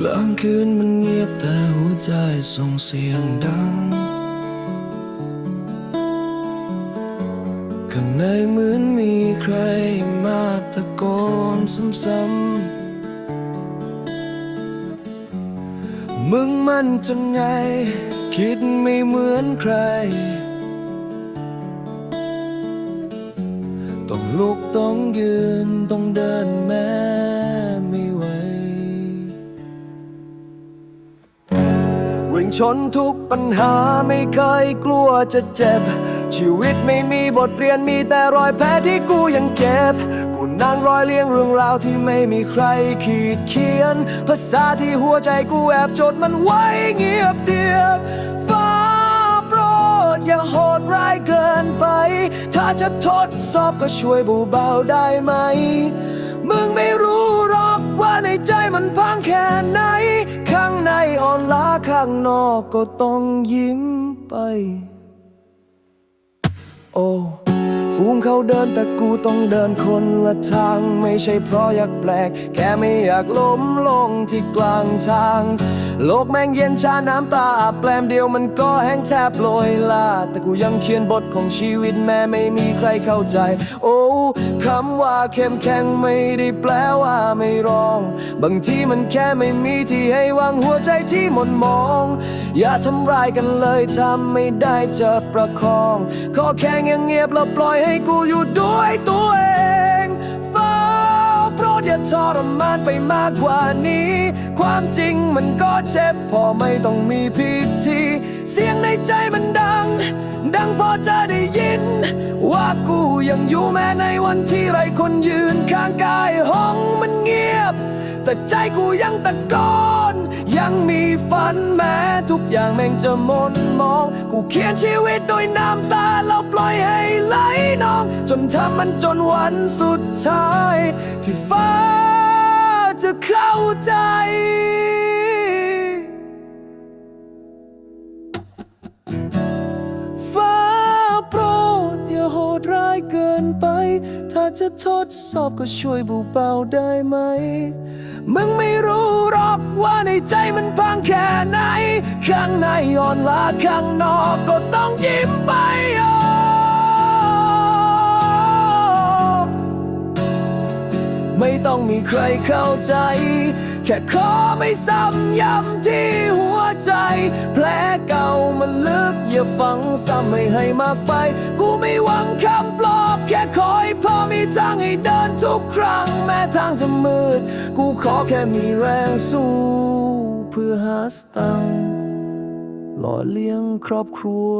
กลางคืนมันเงียบแต่หัวใจส่งเสียงดัง ข้างในเหมือนมีใครมาตะโกนซ้ำๆมึงมันจนไง คิดไม่เหมือนใคร ชนทุกปัญหาไม่เคยกลัวจะเจ็บ ชีวิตไม่มีบทเรียนมีแต่รอยแผลที่กูยังเก็บ กูนั่งรอยเรียงเรื่องราวที่ไม่มีใครขีดเขียน ภาษาที่หัวใจกูแอบจดมันไว้เงียบเดียบฟ้าโปรดอย่าโหดร้ายเกินไป ถ้าจะทดสอบก็ช่วยเบาได้ไหม มึงไม่รู้หรอกว่าในใจมันพังแค่ไหน ข้างนอกก็ต้องยิ้มไป โอ้ ฟูงเขาเดินแต่กูต้องเดินคนละทาง ไม่ใช่เพราะอยากแปลก แค่ไม่อยากล้มลงที่กลางทาง โลกแม่งเย็นชาน้ำตาอาบแปลมเดียวมันก็แห้งแทบโรยลา แต่กูยังเขียนบทของชีวิตแม้ไม่มีใครเข้าใจ โอ้คำว่าเข้มแข็งไม่ได้แปลว่าไม่ร้อง บางทีมันแค่ไม่มีที่ให้วางหัวใจที่หมนมอง อย่าทำร้ายกันเลยทำไม่ได้จะประคอง ขอแค่เงียบๆแล้วปล่อยให้กูอยู่ด้วยตัวเองฟ้าโปรดอย่าทรมานไปมากกว่านี้ ความจริงมันก็เจ็บพอไม่ต้องมีพิธี เสียงในใจมันดัง ดังพอจะได้ยิน ว่ากูยังอยู่แม้ในวันที่ไรคนยืนข้างกายห้องมันเงียบ แต่ใจกูยังตะโกนยังมีฝันแม้ทุกอย่างแม่งจะมนมอง กูเขียนชีวิต น้ำตาแล้วปล่อยให้ไหลนอง จนทำมันจนวันสุดท้าย ที่ฟ้าจะเข้าใจฟ้าโปรดอย่าโหดร้ายเกินไป ถ้าจะทดสอบก็ช่วยเบาๆได้ไหม มึงไม่รู้หรอกว่าในใจมันพังแค่ไหน ข้างในอ่อนล้าข้างนอกก็ต้องยิ้มไปโอ้ไม่ต้องมีใครเข้าใจ แค่ขอไม่ซ้ำย้ำที่หัวใจ แผลเก่ามันลึกอย่าฝังซ้ำไม่ให้มากไป กูไม่หวังคำปลอบ แค่ขอให้พอมีทางให้เดินทุกครั้ง แม้ทางจะมืด กูขอแค่มีแรงสู้เพื่อหาสตังค์ หล่อเลี้ยงครอบครัว